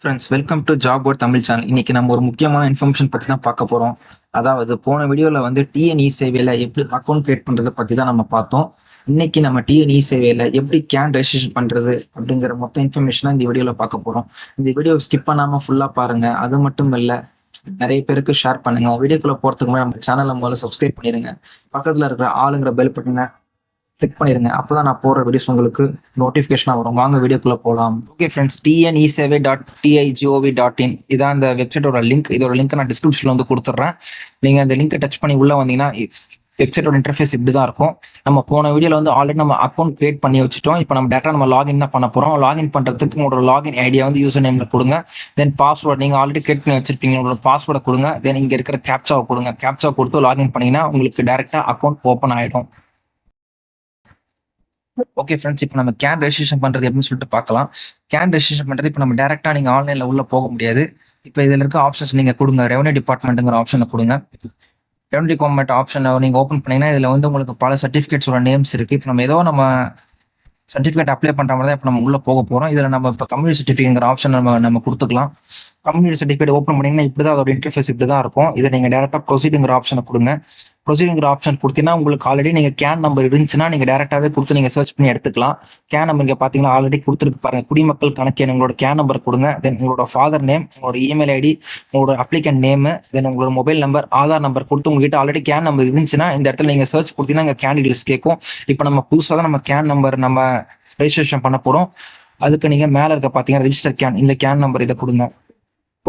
Friends welcome to job board Tamil channel இன்னைக்கு நம்ம ஒரு முக்கியமான இன்ஃபர்மேஷன் பற்றி தான் பார்க்க போகிறோம் அதாவது போன வீடியோவில் வந்து டிஎன்இ சேவையில் எப்படி அக்கௌண்ட் கிரியேட் பண்ணுறதை பற்றி தான் நம்ம பார்த்தோம். இன்னைக்கு நம்ம டிஎன்இ சேவையில் எப்படி கேன் ரெஜிஸ்ட்ரேஷன் பண்ணுறது அப்படிங்கிற மொத்த இன்ஃபர்மேஷனாக இந்த வீடியோவில் பார்க்க போகிறோம் இந்த வீடியோ ஸ்கிப் பண்ணாமல் ஃபுல்லாக பாருங்கள் அது மட்டும் இல்லை நிறைய பேருக்கு ஷேர் பண்ணுங்க. வீடியோக்குள்ளே போகிறதுக்கு முன்னாடி நம்ம சேனலை முதல்ல சப்ஸ்கிரைப் பண்ணிடுங்க பக்கத்தில் இருக்கிற ஆளுங்கிற பெல் பட்டனை கிளிக் பண்ணிருங்க. அப்பதான் நான் போடுற வீடியோஸ் உங்களுக்கு நோட்டிஃபிகேஷனாக வரும். வாங்க வீடியோக்குள்ளே போகலாம் ஓகே ஃப்ரெண்ட்ஸ் டிஎன்இசேவை டாட் டிஐஜிஓவி டாட் இன் இதான் அந்த வெப்சைட்டோட லிங்க் இதோட லிங்க் நான் டிஸ்கிரிப்ஷனில் வந்து கொடுத்துட்றேன் நீங்கள் அந்த லிங்கை டச் பண்ணி உள்ளே வந்தீங்கன்னா வெப்சைட்டோட இன்டர்ஃபேஸ் இப்படி தான் இருக்கும். நம்ம போன வீடியோவில் வந்து ஆல்ரெடி நம்ம அக்கௌண்ட் கிரியேட் பண்ணி வச்சுட்டோம். இப்போ நம்ம டேட்டா நம்ம லாகின் தான் பண்ண போகிறோம் லாகின் பண்ணுறதுக்கு உங்களோட லாகின் ஐடியா வந்து யூசர் நேமில் கொடுங்க. தென் பாஸ்வேர்ட் நீங்கள் ஆல்ரெடி கிரியேட் பண்ணி வச்சிருப்பீங்க. உங்களோட பாஸ்வேர்டை கொடுங்க. தென் இங்கே இருக்கிற கேப்சாவை கொடுங்க. கேப்சா கொடுத்து லாகின் பண்ணிங்கன்னா உங்களுக்கு டேரெக்டாக அக்கௌண்ட் ஓப்பன் ஆகிடும் ஓகே ஃப்ரெண்ட்ஸ் இப்போ நம்ம கேன் ரெஜிஸ்ட்ரேஷன் பண்ணுறது எப்படின்னு சொல்லிட்டு பார்க்கலாம். கேன் ரெஜிஸ்ட்ரேஷன் பண்ணுறது இப்போ நம்ம டேரெக்டாக நீங்கள் ஆன்லைனில் உள்ளே போக முடியாது. இப்போ இதில் இருக்க ஆப்ஷன்ஸ் நீங்கள் கொடுங்க. ரெவன்யூ டிபார்ட்மெண்ட்டுங்கிற ஆப்ஷனை கொடுங்க. ரெவன்யூ டிபார்ட்மெண்ட் ஆப்ஷனை நீங்கள் ஓப்பன் பண்ணீங்கன்னா இதில் வந்து உங்களுக்கு பல சர்டிஃபிகேட்ஸோட நேம்ஸ் இருக்குது இப்போ நம்ம ஏதோ நம்ம சர்டிஃபிகேட் அப்ளை பண்ணுற மாதிரி தான் இப்போ நம்ம உள்ளே போக போகிறோம் இதில் நம்ம இப்போ கம்யூனிட்டி சர்டிஃபிகேட்ங்கிற ஆப்ஷன் நம்ம நம்ம கொடுத்துக்கலாம். கம்யூனிட்டி சர்டிஃபிகேட் ஓப்பன் பண்ணிங்கன்னா இப்படி தான் அதோட இன்டர்ஃபேஸ் இப்படி தான் இருக்கும். இதை நீங்கள் டேரெக்டாக ப்ரொசீடிங்கிற ஆப்ஷனை கொடுங்க. ப்ரொசீடிங்கிற ஆப்ஷன் கொடுத்தீங்கன்னா உங்களுக்கு ஆல்ரெடி நீங்கள் கேன் நம்பர் இருந்துச்சுன்னா நீங்கள் டேரெக்டாகவே கொடுத்து நீங்கள் சர்ச் பண்ணி எடுத்துக்கலாம். கேன் நம்பர் இங்கே பார்த்தீங்கன்னா ஆல்ரெடி கொடுத்துருக்கு பாருங்க. குடிமக்கள் கணக்கு உங்களோட கேன் நம்பர் கொடுங்க. தென் உங்களோட ஃபாதர் நேம் உங்களோட இமெயில் ஐடி உங்களோட அப்ளிகன் நேமு தென் உங்களோட மொபைல் நம்பர் ஆதார் நம்பர் கொடுத்து உங்ககிட்ட ஆல்ரெடி கேன் நம்பர் இருந்துச்சுன்னா இந்த இடத்துல நீங்கள் சர்ச் கொடுத்தீங்கன்னா இங்கே கேன் கேட்கும். இப்போ நம்ம புதுசாக தான் நம்ம கேன் நம்பர் நம்ம ரெஜிஸ்ட்ரேஷன் பண்ண போகிறோம் அதுக்கு நீங்கள் மேலே இருக்க பார்த்தீங்கன்னா ரெஜிஸ்டர் கேன் இந்த கேன் நம்பர் இதை கொடுங்க.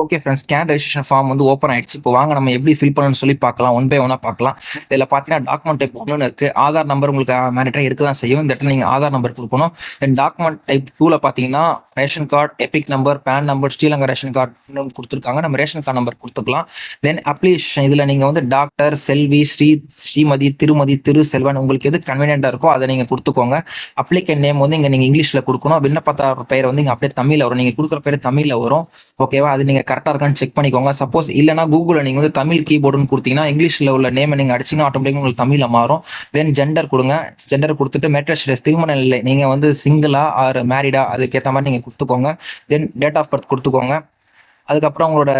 Okay friends CAN registration form வந்து ஓப்பன் ஆயிடுச்சு. இப்போ வாங்க நம்ம எப்படி ஃபில் பண்ணணும்னு சொல்லி பார்க்கலாம். ஒன் பை ஒன்னாக பார்க்கலாம். இதில் பார்த்தீங்கன்னா டாக்குமெண்ட் டைப் ஒன்று இருக்குது ஆதார் நம்பர் உங்களுக்கு மேரிட்டாக இருக்க தான் செய்யும். இந்த இடத்துல நீங்கள் ஆதார் நம்பர் கொடுக்கணும். தென் டாக்குமெண்ட் டைப் டூவில் பார்த்தீங்கன்னா ration card EPIC number PAN number Sri Lanka ration card கொடுத்துருக்காங்க. நம்ம ரேஷன் கார்டு நம்பர் கொடுத்துக்கலாம். தென் அப்ளிகேஷன் இதில் நீங்கள் வந்து டாக்டர் செல்வி ஸ்ரீ ஸ்ரீமதி திருமதி திரு செல்வன் உங்களுக்கு எது கன்வீனியண்ட்டாக இருக்கோ அதை நீங்கள் கொடுத்துக்கோங்க. அப்ளிகேட் நேம் வந்து இங்கே நீங்கள் இங்கிலீஷில் கொடுக்கணும். விண்ணப்பத்தார் பெயர் வந்து இங்கே அப்படியே தமிழில் வரும். நீங்கள் கொடுக்குற பேர் தமிழில் வரும். ஓகேவா அது நீங்கள் கரெக்டாக இருக்கான்னு செக் பண்ணிக்கோங்க. சப்போஸ் இல்லைனா கூகுளில் நீங்கள் வந்து தமிழ் கீபோர்டுன்னு கொடுத்தீங்கன்னா இங்கிலீஷில் உள்ள நேமை நீங்கள் அடிச்சிங்கன்னா ஆட்டோமேட்டிக்காக உங்களுக்கு தமிழில் மாறும். தென் ஜெண்டர் கொடுங்க. ஜெண்டர் கொடுத்துட்டு மேட்ரஸ் திருமண நிலை நீங்கள் வந்து சிங்கிளா ஆர் மேரிடா அதுக்கேற்ற மாதிரி நீங்கள் கொடுத்துக்கோங்க. தென் டேட் ஆஃப் பர்த் கொடுத்துக்கோங்க. அதுக்கப்புறம் அவங்களோட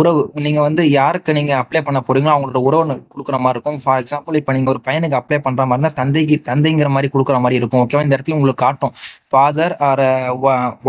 உறவு. நீங்கள் வந்து யாருக்கு நீங்கள் அப்ளை பண்ண போறீங்களோ அவங்களோட உறவு கொடுக்குற மாதிரி இருக்கும். ஃபார் எக்ஸாம்பிள் இப்போ நீங்கள் ஒரு பையனுக்கு அப்ளை பண்ணுற மாதிரினா தந்தைக்கு தந்தைங்கிற மாதிரி கொடுக்குற மாதிரி இருக்கும். ஓகேவா இந்த இடத்துல உங்களுக்கு காட்டும். ஃபாதர் ஆர்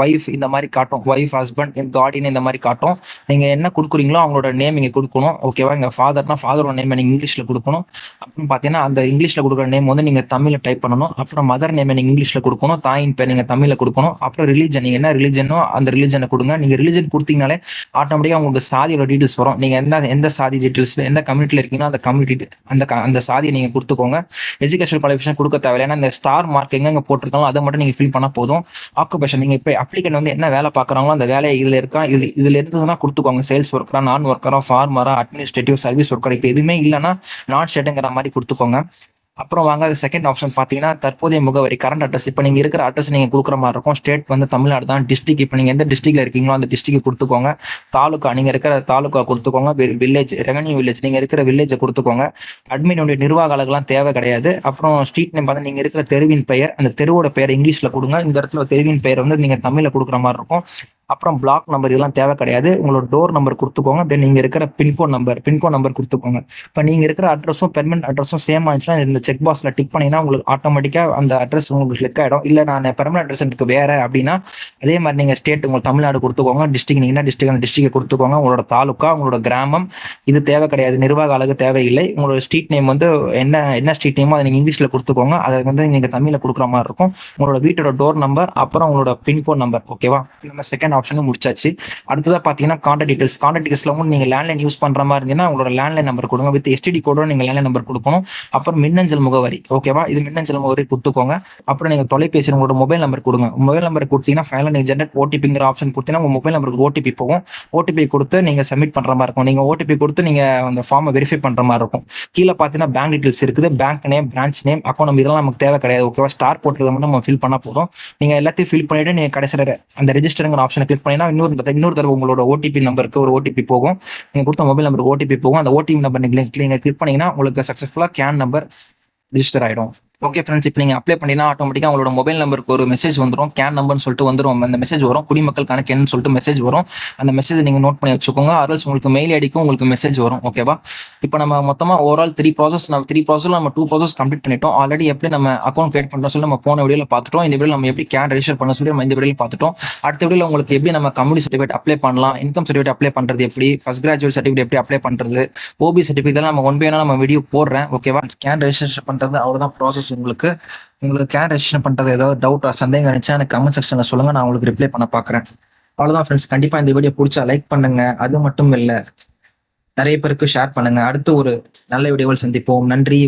ஒய்ஃப் இந்த மாதிரி காட்டும். ஒய்ஃப் ஹஸ்பண்ட் கார்டியன் இந்த மாதிரி காட்டும். நீங்கள் என்ன கொடுக்குறீங்களோ அவங்களோட நேம் இங்கே கொடுக்கணும். ஓகேவா இங்கே ஃபாதர்னா ஃபாதரோட நேம் நீங்கள் இங்கிலீஷில் கொடுக்கணும். அப்புறம் பார்த்தீங்கன்னா அந்த இங்கிலீஷில் கொடுக்குற நேம் வந்து நீங்கள் தமிழில் டைப் பண்ணணும். அப்புறம் மதர் நேம் நீங்கள் இங்கிலீஷில் கொடுக்கணும். தாயின் பேர் நீங்கள் தமிழில் கொடுக்கணும். அப்புறம் ரிலீஜன் நீங்கள் என்ன ரிலீஜனோ அந்த ரிலீஜனை கொடுங்க. நீங்கள் ரிலீஜன் கொடுத்தீங்கனாலே ஆட்டோமேட்டிக்காக உங்களுக்கு சாதியோட டீட்டெயில்ஸ் வரும். நீங்கள் எந்த எந்த சாதி டீட்டெயில்ஸ் எந்த கம்யூனிட்டியில் இருக்கீங்களோ அந்த கம்யூனிட்டி அந்த அந்த சாதியை நீங்கள் கொடுத்துக்கோங்க. எஜுகேஷன் குவாலிஃபிகேஷன் கொடுக்க தேவையில்லை. ஏன்னா இந்த ஸ்டார் மார்க் எங்கெங்கே போட்டிருக்காங்களோ அதை மட்டும் நீங்கள் ஃபில் பண்ணால் போதும். ஆக்குபேஷன் நீங்கள் இப்போ அப்ளிகேட் வந்து என்ன வேலை பார்க்குறாங்களோ அந்த வேலையை இதில் இருக்கா இது இதில் இருந்ததுன்னா கொடுத்துக்கோங்க. சேல்ஸ் ஒர்க்கரா நான் ஒர்க்கரா ஃபார்மரா அட்மினிஸ்ட்ரேட்டிவ் சர்வீஸ் ஒர்க்கர் இப்போ எதுவுமே இல்லைன்னா நான் ஸ்டேட்டுங்கிற மாதிரி கொடுத்துக்கோங்க. அப்புறம் வாங்க செகண்ட் ஆப்ஷன் பார்த்தீங்கன்னா தற்போதைய முகவரி கரண்ட் அட்ரஸ் இப்போ நீங்கள் இருக்கிற அட்ரஸ் நீங்கள் கொடுக்குற மாதிரி இருக்கும். ஸ்டேட் வந்து தமிழ்நாடு தான் டிஸ்ட்ரிக் இப்போ நீங்கள் எந்த டிஸ்ட்ரிக்ட்ல இருக்கீங்களோ அந்த டிஸ்ட்ரிக்ட் கொடுத்துக்கோங்க. தாலுக்கா நீங்கள் இருக்கிற தாலுக்கா கொடுத்துக்கோங்க. வில்லேஜ் ரெவன்யூ வில்லேஜ் நீங்கள் இருக்கிற வில்லேஜை கொடுத்துக்கோங்க. அட்மினுடைய நிர்வாக அழகுலாம் தேவை கிடையாது. அப்புறம் ஸ்ட்ரீட் நேம் பார்த்தா நீங்கள் இருக்கிற தெருவின் பெயர் அந்த தெருவோட பெயர் இங்கிலீஷில் கொடுங்க. இந்த இடத்துல தெருவின் பெயர் வந்து நீங்கள் தமிழில் கொடுக்குற மாதிரி இருக்கும். அப்புறம் பிளாக் நம்பர் இதெல்லாம் தேவை கிடையாது. உங்களோட டோர் நம்பர் கொடுத்துக்கோங்க. தென் நீங்கள் இருக்கிற பின்கோட் நம்பர் பின்கோட் நம்பர் கொடுத்துக்கோங்க. இப்போ நீங்கள் இருக்கிற அட்ரஸும் பெர்மனன்ட் அட்ரஸும் சேம் ஆச்சுன்னா இந்த செக் பாக்ஸில் டிக் பண்ணீங்கன்னா உங்களுக்கு ஆட்டோமேட்டிக்காக அந்த அட்ரஸ் உங்களுக்கு கிளிக் ஆகிடும் இல்லை நான் பெர்மனன்ட் அட்ரஸ் எனக்கு வேறு அப்படின்னா அதே மாதிரி நீங்கள் ஸ்டேட் உங்களுக்கு தமிழ்நாடு கொடுத்துக்கோங்க. டிஸ்ட்ரிக் நீங்கள் என்ன டிஸ்ட்ரிக் அந்த டிஸ்ட்ரிக்ட் கொடுத்துக்கோங்க. உங்களோட தாலுக்கா உங்களோட கிராமம் இது தேவை கிடையாது. நிர்வாக அழகு தேவையில்லை. உங்களோட ஸ்ட்ரீட் நேம் வந்து என்ன என்ன ஸ்ட்ரீட் நேமோ அதை நீங்கள் இங்கிலீஷில் கொடுத்துக்கோங்க. அதை வந்து நீங்கள் தமிழில் கொடுக்குற மாதிரி இருக்கும். உங்களோட வீட்டோட டோர் நம்பர் அப்புறம் உங்களோட பின்கோட் நம்பர் ஓகேவா நம்ம செகண்ட் ஆப்ஷனும் முடிச்சாச்சு. அடுத்ததாக பார்த்தீங்கன்னா கான்டாக்ட் டீட்டெயில்ஸ் கான்டாக்ட் டீடைல்ஸ்ல வந்து நீங்கள் லேண்ட்லைன் யூஸ் பண்ணுற மாதிரி இருந்தீங்கன்னா உங்களோட லேண்ட்லைன் நம்பர் கொடுங்க. வித் எஸ்டிடி கோடோட நீங்கள் லேண்ட்லைன் நம்பர் கொடுக்கணும். அப்புறம் மின்னஞ்சல் முகவரி. ஓகேவா இது மின்னஞ்சல் முகவரி கொடுத்துக்கோங்க. அப்புறம் நீங்கள் தொலைபேசி உங்களோட மொபைல் நம்பர் கொடுங்க. மொபைல் நம்பர் கொடுத்தீங்கன்னா ஃபைனல் நீங்கள் ஜென்ரேட் ஓடிபிங்கிற ஆப்ஷன் கொடுத்தீங்கன்னா உங்கள் மொபைல் நம்பருக்கு ஓடிபி போகும். ஓடிபி கொடுத்து நீங்கள் சப்மிட் பண்ணுற மாதிரி இருக்கும். நீங்கள் ஓடிபி கொடுத்து நீங்கள் அந்த ஃபார்மை வெரிஃபை பண்ணுற மாதிரி இருக்கும். கீழே பார்த்தீங்கன்னா பேங்க் டீட்டெயில்ஸ் இருக்குது. Bank name branch name account number இதெல்லாம் நமக்கு தேவை கிடையாது. ஓகேவா ஸ்டார் போட்டுறத மட்டும் நம்ம ஃபில் பண்ணால் போதும். நீங்கள் எல்லாத்தையும் ஃபில் பண்ணிவிட்டு நீங்கள் கடைசியில் அந்த ரெஜிஸ்டருங்கிற ஆப்ஷனை கிளிக் பண்ணினா இன்னொரு இன்னொரு தடவை உங்களோட ஓடிபி நம்பருக்கு ஒரு ஓடிபி போகும். நீங்கள் கொடுத்த மொபைல் நம்பருக்கு ஓடிபி போகும். அந்த ஓடிபி நம்பர் நீங்கள் நீங்கள் கிளிக் பண்ணீங்கன்னா உங்களுக்கு சக்ஸஸ்ஃபுல்லாக கேன் நம்பர் ரிஜிஸ்டர் ஆகிடும் ஓகே ஃப்ரெண்ட்ஸ் இப்போ நீங்கள் அப்ளை பண்ணினா ஆட்டோமேட்டிக்காக உங்களோட மொபைல் நம்பருக்கு ஒரு மெசேஜ் வந்துடும் கேன் நம்பர்னு சொல்லிட்டு வந்துடும் அந்த மெசேஜ் வரும். குடிமக்கள் கணக்குன்னு சொல்லிட்டு மெசேஜ் வரும். அந்த மெசேஜ் நீங்கள் நோட் பண்ணி வச்சுக்கோங்க. அதர்ஸ் உங்களுக்கு மெயில் ஐடிக்கும் உங்களுக்கு மெசேஜ் வரும். ஓகேவா இப்போ நம்ம மொத்தமாக ஓவரால் த்ரீ ப்ராசஸ் நம்ம த்ரீ ப்ராசஸ் நம்ம டூ ப்ராசஸ் கம்ப்ளீட் பண்ணிட்டோம். ஆல்ரெடி எப்படி நம்ம அக்கௌண்ட் கிரியேட் பண்ணுறோம் சொல்லி நம்ம போன வீடியோவில் பார்த்துட்டோம். இந்த வீடியோ நம்ம எப்படி கேன் ரெஜிஸ்டர் பண்ண சொல்லி நம்ம இந்த வீடியோ பார்த்துட்டோம். அடுத்த வீடியோவில் உங்களுக்கு எப்படி நம்ம கம்யூனிட்டி சர்டிஃபிகேட் அப்ளை பண்ணலாம். இன்கம் சர்டிஃபிகேட் அப்ளை பண்ணுறது எப்படி? ஃபஸ்ட் கிராஜுவேட் சர்டிஃபிகேட் எப்படி அப்ளை பண்ணுறது ஓபி சர்டிஃபிகேட் நம்ம ஒன் பை நம்ம வீடியோ போடுறேன். ஓகேவா கேன் ரெஜிஸ்ட்ரேஷன் பண்ணுறது அவ்வளோதான் ப்ராசஸ் உங்களுக்கு உங்களுக்கு கேர் ரெஜிஸ்டர் பண்ணுறது ஏதாவது டவுட் சந்தேகம் இருந்துச்சா எனக்கு கமெண்ட் செக்ஷனில் சொல்லுங்கள் நான் உங்களுக்கு ரிப்ளை பண்ண பார்க்குறேன் அவ்வளோதான் ஃப்ரெண்ட்ஸ் கண்டிப்பாக இந்த வீடியோ பிடிச்சா லைக் பண்ணுங்க. அது மட்டும் இல்லை நிறைய பேருக்கு ஷேர் பண்ணுங்க. அடுத்து ஒரு நல்ல வீடியோவில் சந்திப்போம். நன்றி.